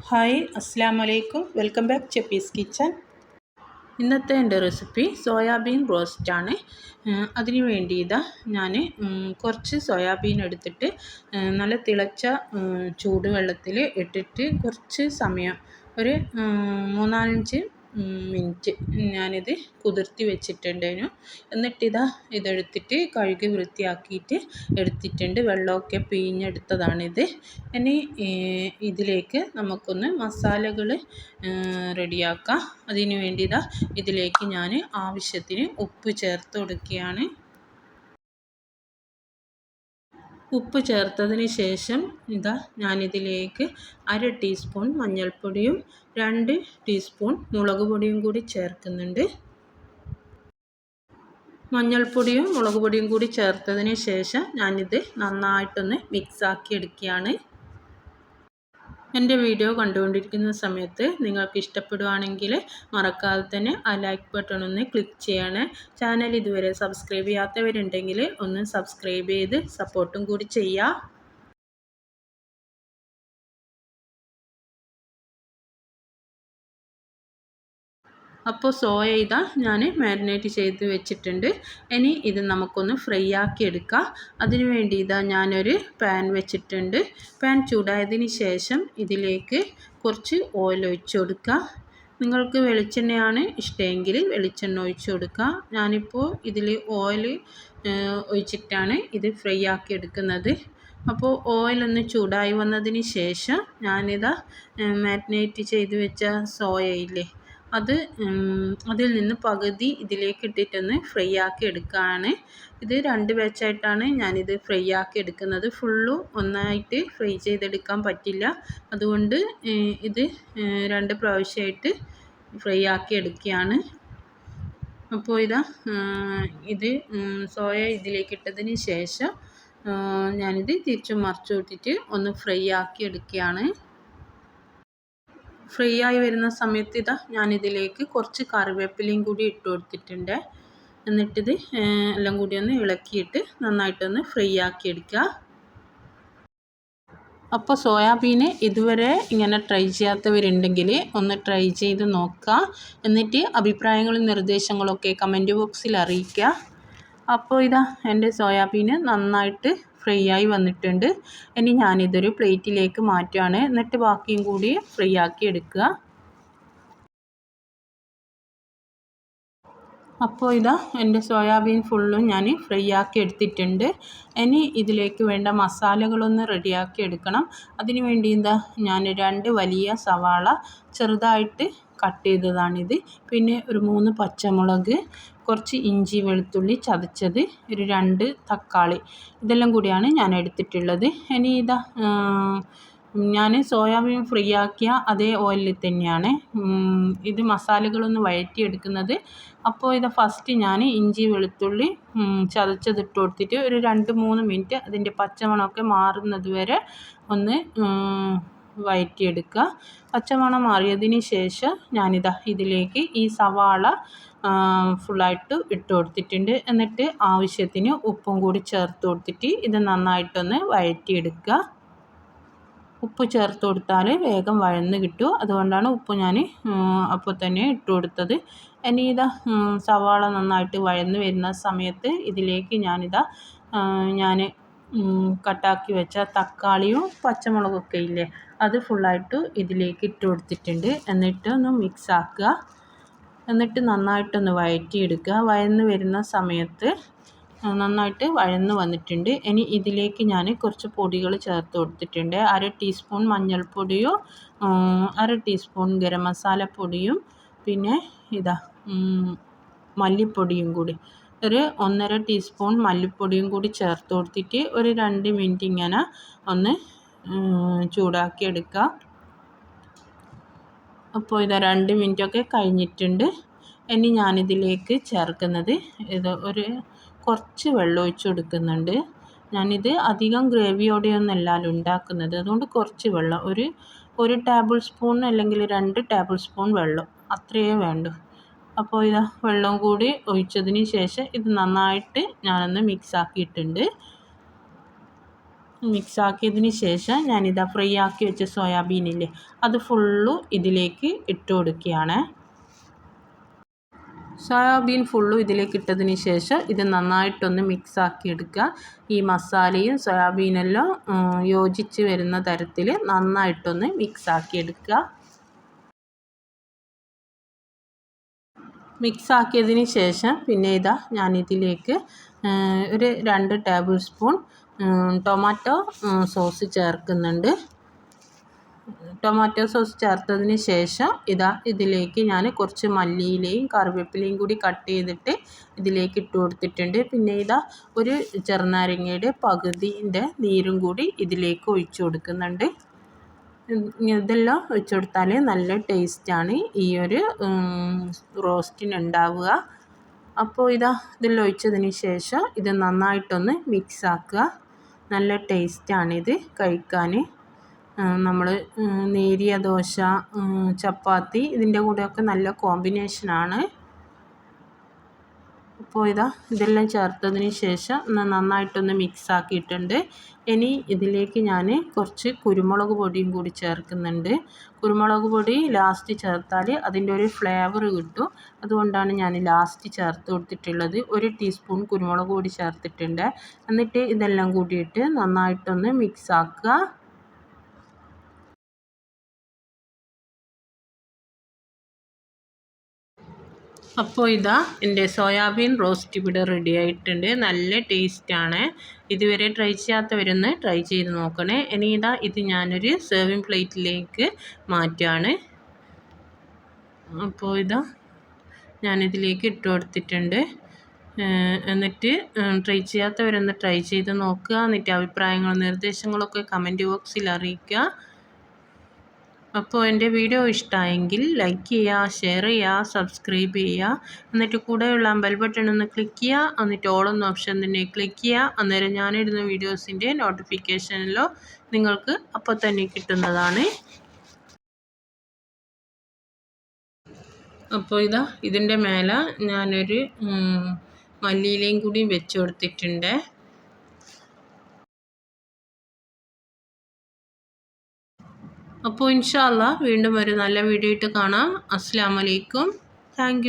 Hi അസ്സാമലൈക്കും welcome back ചെപ്പീസ് kitchen ഇന്നത്തെ എന്റെ റെസിപ്പി സോയാബീൻ റോസ്റ്റാണ് അതിന് വേണ്ടി ഞാൻ കുറച്ച് സോയാബീൻ എടുത്തിട്ട് നല്ല തിളച്ച ചൂടുവെള്ളത്തിൽ ഇട്ടിട്ട് കുറച്ച് സമയം ഒരു മൂന്നാലഞ്ച് മിനിറ്റ് ഞാനിത് കുതിർത്തി വെച്ചിട്ടുണ്ടേനു. എന്നിട്ടിതാ ഇതെടുത്തിട്ട് കഴുകി വൃത്തിയാക്കിയിട്ട് എടുത്തിട്ടുണ്ട്. വെള്ളമൊക്കെ പിഴിഞ്ഞെടുത്തതാണിത്. ഇനി ഇതിലേക്ക് നമുക്കൊന്ന് മസാലകൾ റെഡിയാക്കാം. അതിന് വേണ്ടി ഇതാ ഇതിലേക്ക് ഞാൻ ആവശ്യത്തിന് ഉപ്പ് ചേർത്ത് കൊടുക്കുകയാണ്. ഉപ്പ് ചേർത്തതിന് ശേഷം ഇതാ ഞാനിതിലേക്ക് അര ടീസ്പൂൺ മഞ്ഞൾപ്പൊടിയും രണ്ട് ടീസ്പൂൺ മുളക് പൊടിയും കൂടി ചേർക്കുന്നുണ്ട്. മഞ്ഞൾപ്പൊടിയും മുളക് പൊടിയും കൂടി ചേർത്തതിന് ശേഷം ഞാനിത് നന്നായിട്ടൊന്ന് മിക്സാക്കി എടുക്കുകയാണ് എന്റെ വീഡിയോ കണ്ടുകൊണ്ടിരിക്കുന്ന സമയത്ത് നിങ്ങൾക്ക് ഇഷ്ടപ്പെടുവാണെങ്കിൽ മറക്കാതെ തന്നെ ആ ലൈക്ക് ബട്ടൺ ഒന്ന് ക്ലിക്ക് ചെയ്യണേ. ചാനൽ ഇതുവരെ സബ്സ്ക്രൈബ് ചെയ്യാത്തവരുണ്ടെങ്കിൽ ഒന്ന് സബ്സ്ക്രൈബ് ചെയ്ത് സപ്പോർട്ടും കൂടി ചെയ്യുക. അപ്പോൾ സോയ ഇതാ ഞാൻ മാരിനേറ്റ് ചെയ്ത് വെച്ചിട്ടുണ്ട്. ഇനി ഇത് നമുക്കൊന്ന് ഫ്രൈ ആക്കി എടുക്കാം. അതിനു വേണ്ടി ഇതാ ഞാനൊരു പാൻ വെച്ചിട്ടുണ്ട്. പാൻ ചൂടായതിന് ശേഷം ഇതിലേക്ക് കുറച്ച് ഓയിൽ ഒഴിച്ചു കൊടുക്കുക നിങ്ങൾക്ക് വെളിച്ചെണ്ണയാണ് ഇഷ്ടമെങ്കിൽ വെളിച്ചെണ്ണ ഒഴിച്ചു കൊടുക്കുക ഞാനിപ്പോൾ ഇതിൽ ഓയിൽ ഒഴിച്ചിട്ടാണ് ഇത് ഫ്രൈ ആക്കി എടുക്കുന്നത്. അപ്പോൾ ഓയിലൊന്ന് ചൂടായി വന്നതിന് ശേഷം ഞാനിതാ മാരിനേറ്റ് ചെയ്ത് വെച്ച സോയ ഇല്ലേ അത് അതിൽ നിന്ന് പകുതി ഇതിലേക്ക് ഇട്ടിട്ടൊന്ന് ഫ്രൈ ആക്കി എടുക്കുകയാണ് ഇത് രണ്ട് ബാച്ചായിട്ടാണ് ഞാനിത് ഫ്രൈ ആക്കി എടുക്കുന്നത്. ഫുള്ളും ഒന്നായിട്ട് ഫ്രൈ ചെയ്തെടുക്കാൻ പറ്റില്ല. അതുകൊണ്ട് ഇത് രണ്ട് പ്രാവശ്യമായിട്ട് ഫ്രൈ ആക്കി എടുക്കുകയാണ്. അപ്പോൾ ഇതാ ഇത് സോയ ഇതിലേക്ക് ഇട്ടതിന് ശേഷം ഞാനിത് തിരിച്ചും മറിച്ചു വിട്ടിട്ട് ഒന്ന് ഫ്രൈ ആക്കി എടുക്കുകയാണ്. ഫ്രൈ ആയി വരുന്ന സമയത്ത് ഇതാ ഞാനിതിലേക്ക് കുറച്ച് കറിവേപ്പിലയും കൂടി ഇട്ട് കൊടുത്തിട്ടുണ്ട്. എന്നിട്ടിത് എല്ലാം കൂടി ഒന്ന് ഇളക്കിയിട്ട് നന്നായിട്ടൊന്ന് ഫ്രൈ ആക്കി എടുക്കുക. അപ്പോൾ സോയാബീന് ഇതുവരെ ഇങ്ങനെ ട്രൈ ചെയ്യാത്തവരുണ്ടെങ്കിൽ ഒന്ന് ട്രൈ ചെയ്ത് നോക്കുക. എന്നിട്ട് അഭിപ്രായങ്ങളും നിർദ്ദേശങ്ങളൊക്കെ കമന്റ് ബോക്സിൽ അറിയിക്കുക. അപ്പോൾ ഇതാ എന്റെ സോയാബീൻ നന്നായിട്ട് ഫ്രൈ ആയി വന്നിട്ടുണ്ട്. ഇനി ഞാനിതൊരു പ്ലേറ്റിലേക്ക് മാറ്റുകയാണ് എന്നിട്ട് ബാക്കിയും കൂടി ഫ്രൈ ആക്കി എടുക്കുക. അപ്പോൾ ഇതാ എന്റെ സോയാബീൻ ഫുള്ളും ഞാൻ ഫ്രൈ ആക്കി എടുത്തിട്ടുണ്ട്. ഇനി ഇതിലേക്ക് വേണ്ട മസാലകളൊന്ന് റെഡിയാക്കി എടുക്കണം. അതിന് വേണ്ടി എന്താ ഞാൻ രണ്ട് വലിയ സവാള ചെറുതായിട്ട് കട്ട് ചെയ്തതാണിത്. പിന്നെ ഒരു മൂന്ന് പച്ചമുളക് കുറച്ച് ഇഞ്ചി വെളുത്തുള്ളി ചതച്ചത് ഒരു രണ്ട് തക്കാളി ഇതെല്ലാം കൂടിയാണ് ഞാൻ എടുത്തിട്ടുള്ളത്. ഇനി ഇതാ ഞാൻ സോയാബീൻ ഫ്രീ ആക്കിയ അതേ ഓയിലിൽ തന്നെയാണ്. ഇത് മസാലകളൊന്ന് വഴറ്റിയെടുക്കുന്നത്. അപ്പോൾ ഇത് ഫസ്റ്റ് ഞാൻ ഇഞ്ചി വെളുത്തുള്ളി ചതച്ചത് ഇട്ട് കൊടുത്തിട്ട് ഒരു രണ്ട് മൂന്ന് മിനിറ്റ് അതിന്റെ പച്ചമണമൊക്കെ മാറുന്നത് വരെ ഒന്ന് വഴറ്റിയെടുക്കുക. പച്ചമണം മാറിയതിന് ശേഷം ഞാനിതാ ഇതിലേക്ക് ഈ സവാള ഫുള്ളായിട്ട് ഇട്ട് കൊടുത്തിട്ടുണ്ട്. എന്നിട്ട് ആവശ്യത്തിന് ഉപ്പും കൂടി ചേർത്ത് കൊടുത്തിട്ട് ഇത് നന്നായിട്ടൊന്ന് വഴറ്റിയെടുക്കുക. ഉപ്പ് ചേർത്ത് കൊടുത്താൽ വേഗം വഴന്ന് കിട്ടും. അതുകൊണ്ടാണ് ഉപ്പ് ഞാൻ അപ്പോൾ തന്നെ ഇട്ട് കൊടുത്തത്. ഇനി ഇതാ സവാള നന്നായിട്ട് വഴന്ന് വരുന്ന സമയത്ത് ഇതിലേക്ക് ഞാനിതാ ഞാൻ കട്ടാക്കി വെച്ച തക്കാളിയും പച്ചമുളകൊക്കെ ഇല്ലേ അത് ഫുള്ളായിട്ട് ഇതിലേക്ക് ഇട്ട് കൊടുത്തിട്ടുണ്ട്. എന്നിട്ട് ഒന്ന് മിക്സ് ആക്കുക. എന്നിട്ട് നന്നായിട്ടൊന്ന് വഴറ്റിയെടുക്കുക വഴന്ന് വരുന്ന സമയത്ത് നന്നായിട്ട് വഴന്ന് വന്നിട്ടുണ്ട്. ഇനി ഇതിലേക്ക് ഞാൻ കുറച്ച് പൊടികൾ ചേർത്ത് കൊടുത്തിട്ടുണ്ട്. അര ടീസ്പൂൺ മഞ്ഞൾപ്പൊടിയും അര ടീസ്പൂൺ ഗരം മസാലപ്പൊടിയും പിന്നെ ഇതാ മല്ലിപ്പൊടിയും കൂടി. ഒരു ഒന്നര ടീസ്പൂൺ മല്ലിപ്പൊടിയും കൂടി ചേർത്ത് കൊടുത്തിട്ട് ഒരു രണ്ട് മിനിറ്റ് ഇങ്ങനെ ഒന്ന് ചൂടാക്കി എടുക്കുക അപ്പോൾ ഇതാ രണ്ട് മിനിറ്റൊക്കെ കഴിഞ്ഞിട്ടുണ്ട്. ഇനി ഞാനിതിലേക്ക് ചേർക്കുന്നത്. ഇത് ഒരു കുറച്ച് വെള്ളം ഒഴിച്ച് കൊടുക്കുന്നുണ്ട്. ഞാനിത് അധികം ഗ്രേവിയോടെയൊന്നും അല്ലാലും ഉണ്ടാക്കുന്നത്. അതുകൊണ്ട് കുറച്ച് വെള്ളം ഒരു ഒരു ടേബിൾ സ്പൂൺ അല്ലെങ്കിൽ രണ്ട് ടേബിൾ സ്പൂൺ വെള്ളം അത്രയേ വേണ്ടൂ. അപ്പോൾ ഇതാ വെള്ളം കൂടി ഒഴിച്ചതിന് ശേഷം ഇത് നന്നായിട്ട് ഞാനൊന്ന് മിക്സ് ആക്കിയിട്ടുണ്ട്. മിക്സ് ആക്കിയതിന് ശേഷം ഞാനിതാ ഫ്രൈ ആക്കി വെച്ച സോയാബീനില്ലേ അത് ഫുള്ളും ഇതിലേക്ക് ഇട്ട് കൊടുക്കുകയാണ്. സോയാബീൻ ഫുള്ളും ഇതിലേക്ക് ഇട്ടതിന് ശേഷം ഇത് നന്നായിട്ടൊന്ന് മിക്സ് ആക്കി എടുക്കുക. ഈ മസാലയും സോയാബീനെല്ലാം യോജിച്ച് വരുന്ന തരത്തിൽ നന്നായിട്ടൊന്ന് മിക്സ് ആക്കി എടുക്കുക. മിക്സ് ആക്കിയതിന് ശേഷം പിന്നെ ഇതാ ഞാനിതിലേക്ക് ഒരു രണ്ട് ടേബിൾ സ്പൂൺ ടൊമാറ്റോ സോസ് ചേർക്കുന്നുണ്ട്. ടൊമാറ്റോ സോസ് ചേർത്തതിന് ശേഷം ഇതാ ഇതിലേക്ക് ഞാൻ കുറച്ച് മല്ലിയിലയും കറിവേപ്പിലയും കൂടി കട്ട് ചെയ്തിട്ട് ഇതിലേക്ക് ഇട്ട് കൊടുത്തിട്ടുണ്ട്. പിന്നെ ഇതാ ഒരു ചെറുനാരങ്ങയുടെ പകുതിന്റെ നീരും കൂടി ഇതിലേക്ക് ഒഴിച്ചു കൊടുക്കുന്നുണ്ട്. ഇതെല്ലാം ഒഴിച്ചു കൊടുത്താൽ നല്ല ടേസ്റ്റാണ് ഈ ഒരു റോസ്റ്റിന് ഉണ്ടാവുക അപ്പോൾ ഇതാ ഇതെല്ലാം ഒഴിച്ചതിന് ശേഷം ഇത് നന്നായിട്ടൊന്ന് മിക്സ് ആക്കുക. നല്ല ടേസ്റ്റാണിത് കഴിക്കാൻ. നമ്മൾ നേരിയ ദോശ ചപ്പാത്തി ഇതിന്റെ കൂടെയൊക്കെ നല്ല കോമ്പിനേഷനാണ്. അപ്പോൾ ഇതാ ഇതെല്ലാം ചേർത്തതിന് ശേഷം നന്നായിട്ടൊന്ന് മിക്സ് ആക്കിയിട്ടുണ്ട്. ഇനി ഇതിലേക്ക് ഞാൻ കുറച്ച് കുരുമുളക് പൊടിയും കൂടി ചേർക്കുന്നുണ്ട്. കുരുമുളക് പൊടി ലാസ്റ്റ് ചേർത്താൽ അതിന്റെ ഒരു ഫ്ലേവർ കിട്ടും. അതുകൊണ്ടാണ് ഞാൻ ലാസ്റ്റ് ചേർത്ത് കൊടുത്തിട്ടുള്ളത്. ഒരു ടീസ്പൂൺ കുരുമുളക് പൊടി ചേർത്തിട്ടുണ്ട്. എന്നിട്ട് ഇതെല്ലാം കൂടിയിട്ട് നന്നായിട്ടൊന്ന് മിക്സ് ആക്കുക. അപ്പോൾ ഇതാ എന്റെ സോയാബീൻ റോസ്റ്റ് ഇവിടെ റെഡി ആയിട്ടുണ്ട്. നല്ല ടേസ്റ്റാണ് ഇതുവരെ ട്രൈ ചെയ്യാത്തവരൊന്ന് ട്രൈ ചെയ്ത് നോക്കണേ. ഇനി ഇതാ ഇത് ഞാനൊരു സെർവിങ് പ്ലേറ്റിലേക്ക് മാറ്റുകയാണ് അപ്പോൾ ഇതാ ഞാനിതിലേക്ക് ഇട്ട് കൊടുത്തിട്ടുണ്ട്. എന്നിട്ട് ട്രൈ ചെയ്യാത്തവരൊന്ന് ട്രൈ ചെയ്ത് നോക്കുക. എന്നിട്ട് അഭിപ്രായങ്ങളും നിർദ്ദേശങ്ങളൊക്കെ കമന്റ് ബോക്സിൽ അറിയിക്കുക. അപ്പോൾ എന്റെ വീഡിയോ ഇഷ്ടമായെങ്കിൽ ലൈക്ക് ചെയ്യുക ഷെയർ ചെയ്യുക സബ്സ്ക്രൈബ് ചെയ്യുക. എന്നിട്ട് കൂടെയുള്ള ബെൽ ബട്ടൺ ഒന്ന് ക്ലിക്ക് ചെയ്യുക. എന്നിട്ട് ഓളൊന്ന് ഓപ്ഷൻ തന്നെ ക്ലിക്ക് ചെയ്യുക. അന്നേരം ഞാനിടുന്ന വീഡിയോസിന്റെ നോട്ടിഫിക്കേഷനിലോ നിങ്ങൾക്ക് അപ്പോൾ തന്നെ കിട്ടുന്നതാണ്. അപ്പോൾ ഇതാ ഇതിന്റെ മേലെ ഞാനൊരു മല്ലിയിലയും കൂടി വെച്ച് കൊടുത്തിട്ടുണ്ട്. അപ്പോൾ ഇൻഷാല്ല വീണ്ടും ഒരു നല്ല വീഡിയോ ഇട്ട് കാണാം. അസ്സാം വലൈക്കും താങ്ക്